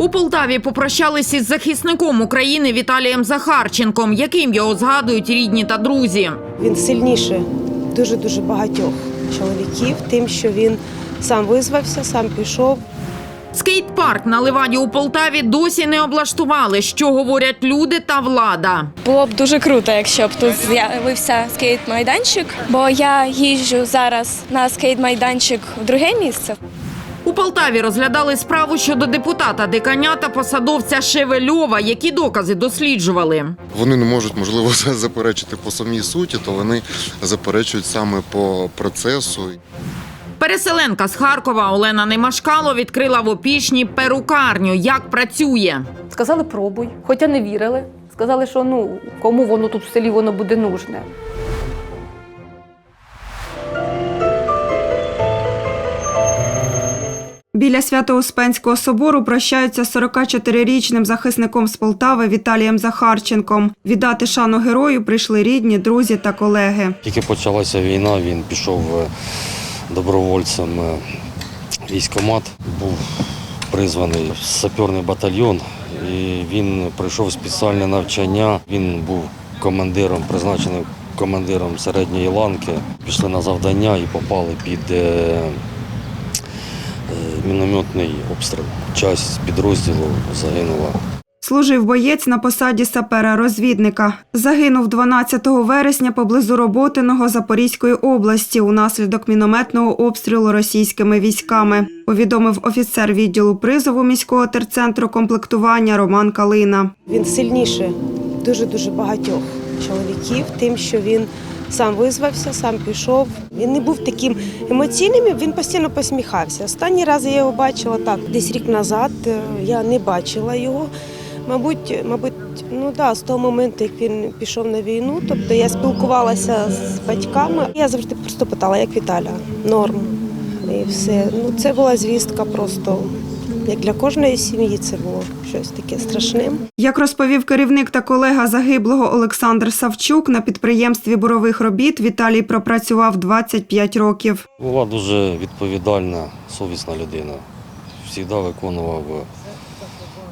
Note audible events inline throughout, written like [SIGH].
У Полтаві попрощались із захисником України Віталієм Захарченком, яким його згадують рідні та друзі. Він сильніше дуже дуже багатьох чоловіків, тим, що він сам визвався, сам пішов. Скейт-парк на Ливаді у Полтаві досі не облаштували, що говорять люди та влада. Було б дуже круто, якщо б тут з'явився скейт-майданчик, бо я їжджу зараз на скейт-майданчик в друге місце. У Полтаві розглядали справу щодо депутата диканя та посадовця Шевельова, які докази досліджували. Вони не можуть, можливо, [LAUGHS] заперечити по самій суті, то вони заперечують саме по процесу. Переселенка з Харкова Олена Немашкало відкрила в опішні перукарню. Як працює? Сказали, пробуй, хоча не вірили. Сказали, що ну кому воно тут в селі воно буде нужне. Біля Свято-Успенського собору прощаються 44-річним захисником з Полтави Віталієм Захарченком. Віддати шану герою прийшли рідні, друзі та колеги. Тільки почалася війна, він пішов е, добровольцем е, в військкомат, був призваний в саперний батальйон. І він пройшов спеціальне навчання. Він був командиром, призначений командиром середньої ланки. Пішли на завдання і попали під е, мінометний обстріл. Часть підрозділу загинула. Служив боєць на посаді сапера-розвідника. Загинув 12 вересня поблизу Роботиного Запорізької області унаслідок мінометного обстрілу російськими військами. Повідомив офіцер відділу призову міського терцентру комплектування Роман Калина. Він сильніше дуже дуже багатьох чоловіків, тим, що він сам визвався, сам пішов. Він не був таким емоційним, він постійно посміхався. Останній раз я його бачила так, десь рік назад. е, Я не бачила його. Мабуть, мабуть, ну да, з того моменту, як він пішов на війну, тобто я спілкувалася з батьками. Я завжди просто питала, як Віталя, норм. І все. Ну, це була звістка просто. Як для кожної сім'ї це було щось таке страшне. Як розповів керівник та колега загиблого Олександр Савчук, на підприємстві бурових робіт Віталій пропрацював 25 років. Була дуже відповідальна, совісна людина. Завжди виконував е,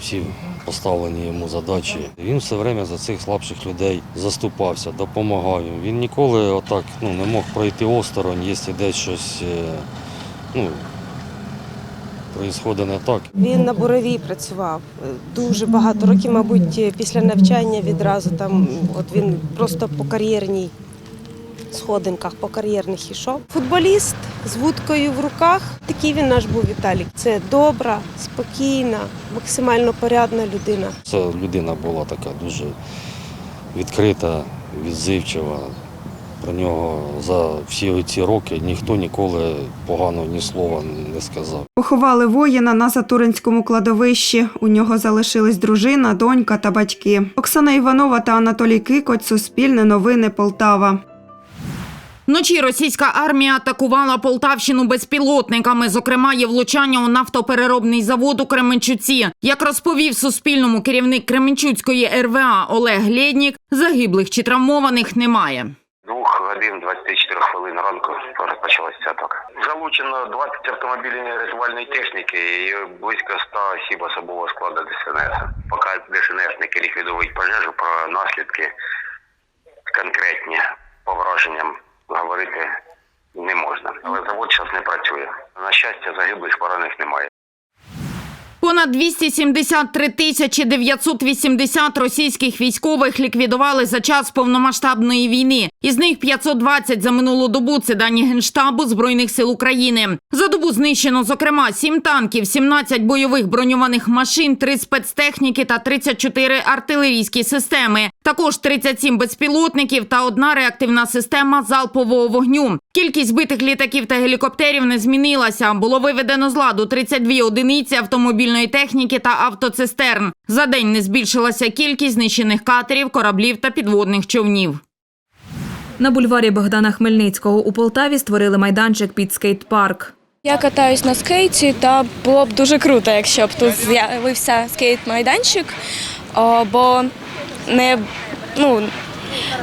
всі поставлені йому задачі. Він все время за цих слабших людей заступався, допомагав їм. Він ніколи отак ну, не мог пройти осторонь, якщо десь щось е, ну, происходить не так. Він на буровій працював е, дуже багато років, мабуть, е, після навчання відразу там. От він просто по кар'єрній сходинках, по кар'єрних йшов. Футболіст з вудкою в руках. Такий він наш був Віталік. Це добра, спокійна, максимально порядна людина. Це людина була така дуже відкрита, відзивчива. Про нього за всі ці роки ніхто ніколи поганого ні слова не сказав. Поховали воїна на Затуринському кладовищі. У нього залишились дружина, донька та батьки. Оксана Іванова та Анатолій Кикоть. Суспільне новини Полтава. Вночі російська армія атакувала Полтавщину безпілотниками. Зокрема, є влучання у нафтопереробний завод у Кременчуці. Як розповів Суспільному керівник Кременчуцької РВА Олег Лєднік, загиблих чи травмованих немає. Годин 24 хвилин ранку розпочалася атака. Залучено 20 автомобілів рятувальної техніки і близько 100 осіб особового складу ДСНС. Поки ДСНСники ліквідують пожежу про наслідки конкретні по враженням говорити не можна. Але завод зараз не працює. На щастя, загиблих поранених немає. Понад 273 тисячі 980 російських військових ліквідували за час повномасштабної війни. Із них 520 за минулу добу. Це дані Генштабу Збройних сил України. За добу знищено, зокрема, 7 танків, 17 бойових броньованих машин, 3 спецтехніки та 34 артилерійські системи. Також 37 безпілотників та одна реактивна система залпового вогню. Кількість збитих літаків та гелікоптерів не змінилася. Було виведено з ладу 32 одиниці автомобільної техніки та автоцистерн. За день не збільшилася кількість знищених катерів, кораблів та підводних човнів. На бульварі Богдана Хмельницького у Полтаві створили майданчик під скейт-парк. Я катаюсь на скейті, та було б дуже круто, якщо б тут з'явився скейт-майданчик, бо не ну.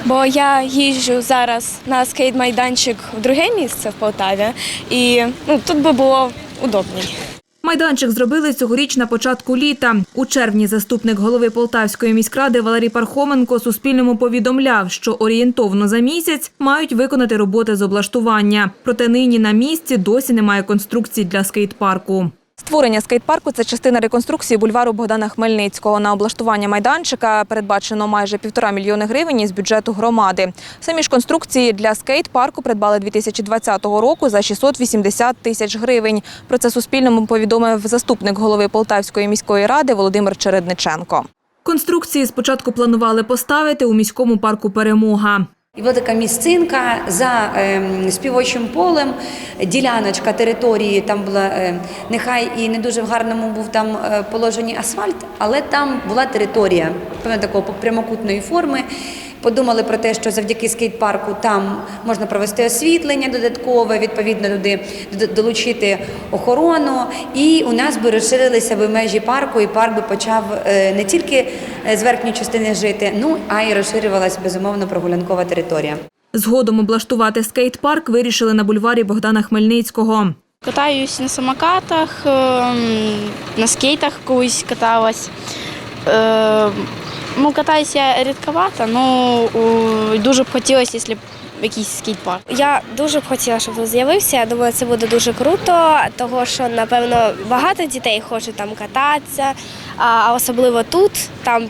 Бо я їжджу зараз на скейт-майданчик в друге місце в Полтаві, і ну, тут би було удобніше. Майданчик зробили цьогоріч на початку літа. У червні заступник голови Полтавської міськради Валерій Пархоменко Суспільному повідомляв, що орієнтовно за місяць мають виконати роботи з облаштування. Проте нині на місці досі немає конструкцій для скейт-парку. Створення скейт-парку це частина реконструкції бульвару Богдана Хмельницького. На облаштування майданчика передбачено майже півтора мільйони гривень із бюджету громади. Самі ж конструкції для скейт-парку придбали 2020 року за 680 тисяч гривень. Про це Суспільному повідомив заступник голови Полтавської міської ради Володимир Чередниченко. Конструкції спочатку планували поставити у міському парку Перемога. І була така місцинка за е, співочим полем, діляночка території. Там була е, нехай і не дуже в гарному був там е, положенні асфальт, але там була територія певно такого прямокутної форми. Подумали про те, що завдяки скейт-парку там можна провести освітлення додаткове, відповідно туди долучити охорону. І у нас би розширилися би межі парку, і парк би почав е, не тільки е, з верхньої частини жити, ну а й розширювалася безумовно прогулянкова територія. Згодом облаштувати скейт-парк вирішили на бульварі Богдана Хмельницького. Катаюсь на самокатах, ем, на скейтах колись каталась. Ну, катаюся рідковато, але дуже б хотілося, якщо б якийсь скейт-парк. Я дуже б хотіла, щоб тут з'явився. Я думаю, це буде дуже круто, того що напевно багато дітей хочуть там кататися, а особливо тут. Там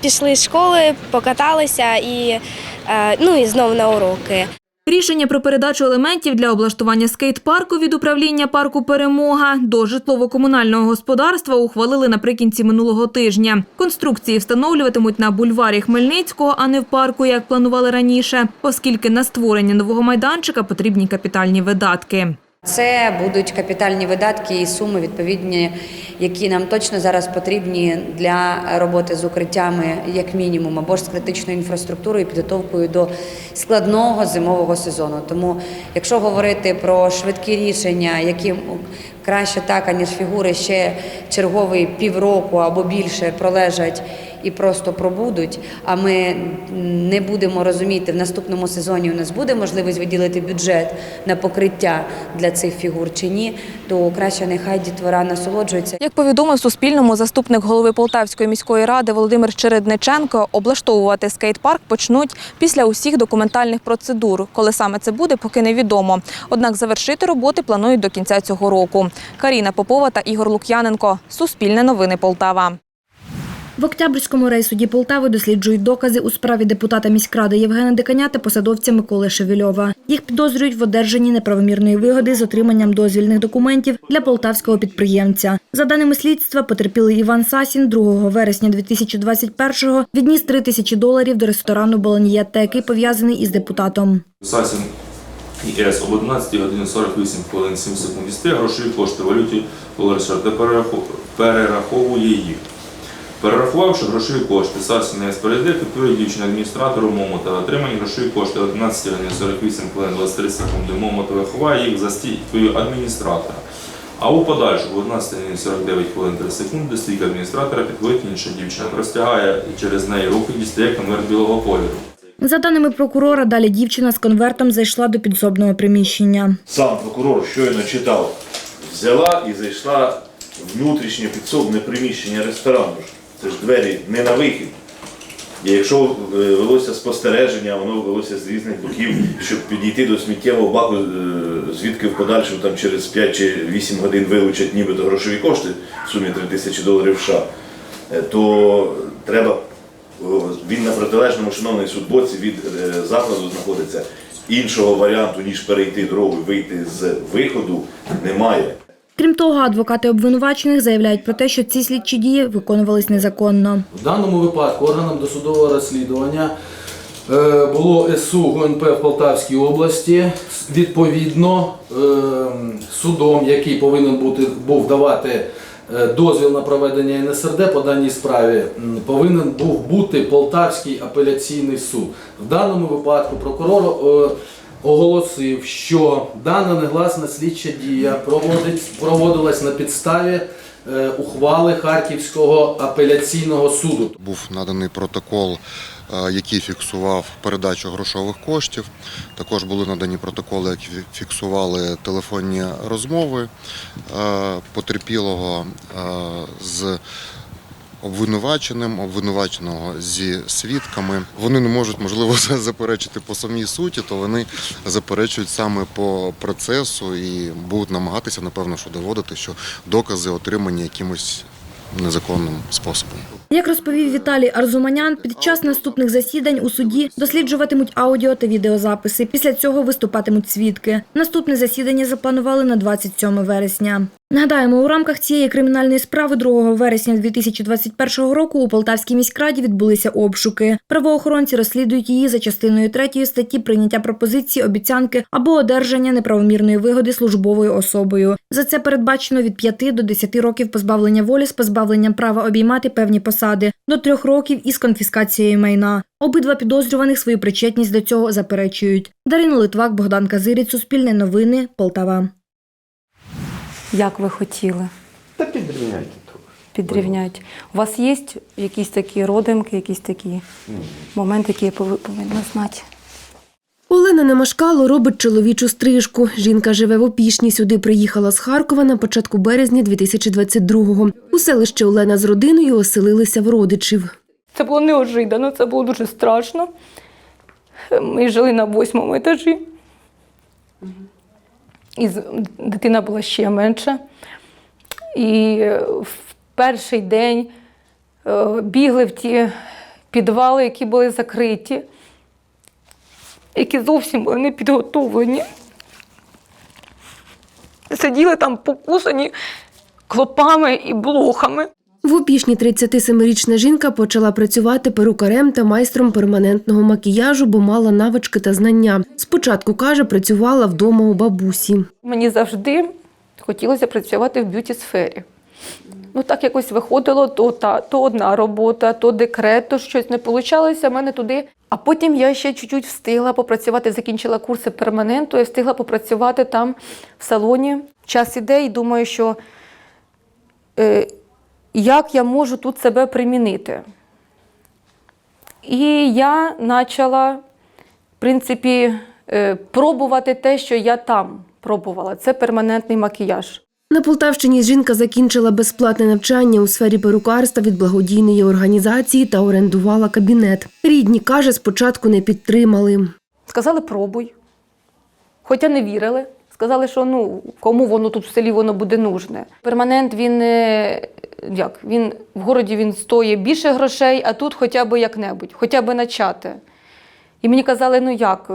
пішли з школи, покаталися і е, ну і знову на уроки. Рішення про передачу елементів для облаштування скейт-парку від управління парку Перемога до житлово-комунального господарства ухвалили наприкінці минулого тижня. Конструкції встановлюватимуть на бульварі Хмельницького, а не в парку, як планували раніше, оскільки на створення нового майданчика потрібні капітальні видатки. Це будуть капітальні видатки і суми відповідні, які нам точно зараз потрібні для роботи з укриттями, як мінімум, або ж з критичною інфраструктурою, і підготовкою до складного зимового сезону. Тому, якщо говорити про швидкі рішення, які краще так, аніж фігури ще черговий півроку або більше пролежать і просто пробудуть. А ми не будемо розуміти, в наступному сезоні у нас буде можливість виділити бюджет на покриття для цих фігур чи ні, то краще нехай дітвора насолоджується. Як повідомив Суспільному заступник голови Полтавської міської ради Володимир Чередниченко, облаштовувати скейт-парк почнуть після усіх документальних процедур. Коли саме це буде, поки невідомо. Однак завершити роботи планують до кінця цього року. Каріна Попова та Ігор Лук'яненко. Суспільне новини Полтава. В Октябрьському райсуді Полтави досліджують докази у справі депутата міськради Євгена Диканя та посадовця Миколи Шевельова. Їх підозрюють в одержанні неправомірної вигоди з отриманням дозвільних документів для полтавського підприємця. За даними слідства, потерпілий Іван Сасін 2 вересня 2021-го відніс 3 тисячі доларів до ресторану Болоньєтта, який пов'язаний із депутатом. Сасін ІС об 11 годині 48 хвилин 7 секунд дістає грошові кошти в валюті перераху- перераховує їх. Перерахувавши грошові кошти, Сасін ІС передає купюрі дівчині адміністратору Момота. Отримані грошові кошти 11 годині 48 хвилин 23 секунди Момотове ховає їх за стійкою адміністратора. А у подальшому в 11 годині 49 хвилин 3 секунди стійка адміністратора підходить інша дівчина, простягає через неї руки, дістає конверт білого кольору. За даними прокурора, далі дівчина з конвертом зайшла до підсобного приміщення. Сам прокурор щойно читав, взяла і зайшла в внутрішнє підсобне приміщення ресторану. Це ж двері не на вихід. І якщо е, велося спостереження, воно велося з різних боків, щоб підійти до сміттєвого баку, е, звідки в подальшому там через 5 чи 8 годин вилучать нібито грошові кошти в сумі 3 тисячі доларів США, е, то треба, він на протилежному шановний суд боці від е, закладу знаходиться. Іншого варіанту, ніж перейти дорогу і вийти з виходу, немає. Крім того, адвокати обвинувачених заявляють про те, що ці слідчі дії виконувались незаконно. В даному випадку органам досудового розслідування е, було СУ ГУНП в Полтавській області. Відповідно, е, судом, який повинен бути, був давати дозвіл на проведення НСРД по даній справі, повинен був бути Полтавський апеляційний суд. В даному випадку прокурор е, оголосив, що дана негласна слідча дія проводилась на підставі е, ухвали Харківського апеляційного суду. Був наданий протокол е, який фіксував передачу грошових коштів. Також були надані протоколи, які фіксували телефонні розмови е, потерпілого е, з обвинуваченим, обвинуваченого зі свідками. Вони не можуть, можливо, [LAUGHS] заперечити по самій суті, то вони заперечують саме по процесу і будуть намагатися, напевно, що доводити, що докази отримані якимось незаконним способом. Як розповів Віталій Арзуманян, під час наступних засідань у суді досліджуватимуть аудіо та відеозаписи. Після цього виступатимуть свідки. Наступне засідання запланували на 27 вересня. Нагадаємо, у рамках цієї кримінальної справи 2 вересня 2021 року у Полтавській міськраді відбулися обшуки. Правоохоронці розслідують її за частиною 3 статті прийняття пропозиції, обіцянки або одержання неправомірної вигоди службовою особою. За це передбачено від 5 до 10 років позбавлення волі з позбавленням права обіймати певні посади, до 3 років із конфіскацією майна. Обидва підозрюваних свою причетність до цього заперечують. Дарина Литвак, Богдан Казиріць, Суспільне новини, Полтава. Як ви хотіли? Та підрівняйте трохи. Підрівняти. У вас є якісь такі родимки, якісь такі моменти, які я повинна знати? Олена Немашкало робить чоловічу стрижку. Жінка живе в Опішні. Сюди приїхала з Харкова на початку березня 2022-го. У селище Олена з родиною оселилися в родичів. Це було неожиданно, це було дуже страшно. Ми жили на восьмому етажі. І дитина була ще менша. І е, в перший день е, бігли в ті підвали, які були закриті, які зовсім були не підготовлені. Сиділи там покусані клопами і блохами. В Опішні 37-річна жінка почала працювати перукарем та майстром перманентного макіяжу, бо мала навички та знання. Спочатку, каже, працювала вдома у бабусі. Мені завжди хотілося працювати в б'юті-сфері. Ну так якось виходило, то, та, то одна робота, то декрет, то щось не вийшло в мене туди. А потім я ще чуть-чуть встигла попрацювати, закінчила курси перманенту, я встигла попрацювати там в салоні. Час іде і думаю, що е, як я можу тут себе примінити. І я почала, в принципі, е, пробувати те, що я там пробувала. Це перманентний макіяж. На Полтавщині жінка закінчила безплатне навчання у сфері перукарства від благодійної організації та орендувала кабінет. Рідні, каже, спочатку не підтримали. Сказали, пробуй. Хоча не вірили. Сказали, що ну кому воно тут в селі воно буде нужне. Перманент він е, як він в городі він стоїть більше грошей, а тут хоча б як-небудь, хоча б начати. І мені казали, ну як, е,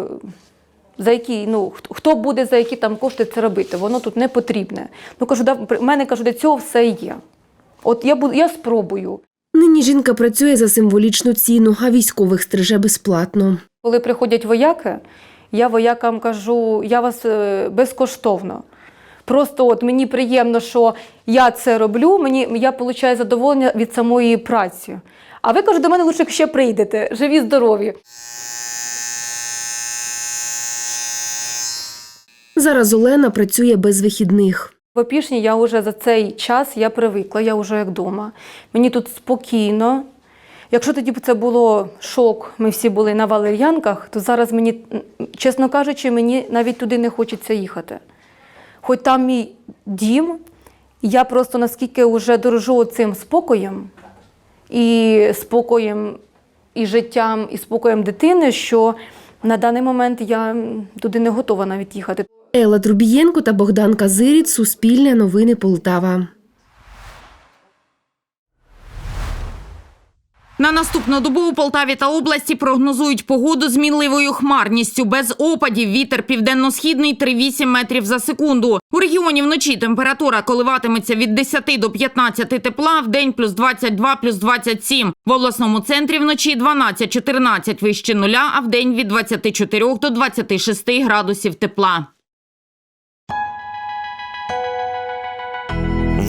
за які, ну хто- хто буде за які там кошти це робити? Воно тут не потрібне. Ну кажу, да, в мене кажу, для цього все є. От я буду, я спробую. Нині жінка працює за символічну ціну, а військових стриже безплатно. Коли приходять вояки, я воякам кажу, я вас е, безкоштовно. Просто от мені приємно, що я це роблю, мені, я отримую задоволення від самої праці. А ви кажу, до мене лише ще прийдете, живі, здорові. Зараз Олена працює без вихідних. В Опішні я вже за цей час я привикла, я вже як вдома. Мені тут спокійно. Якщо тоді б це було шок, ми всі були на валер'янках, то зараз мені, чесно кажучи, мені навіть туди не хочеться їхати. Хоч там мій дім, я просто наскільки вже дорожу цим спокоєм і спокоєм і життям, і спокоєм дитини, що на даний момент я туди не готова навіть їхати. Елла Трубієнко та Богдан Казиріць, Суспільне новини Полтава. На наступну добу у Полтаві та області прогнозують погоду з мінливою хмарністю. Без опадів вітер південно-східний 3,8 метрів за секунду. У регіоні вночі температура коливатиметься від 10 до 15 тепла, в день плюс 22, плюс 27. В обласному центрі вночі 12-14 вище нуля, а в день від 24 до 26 градусів тепла.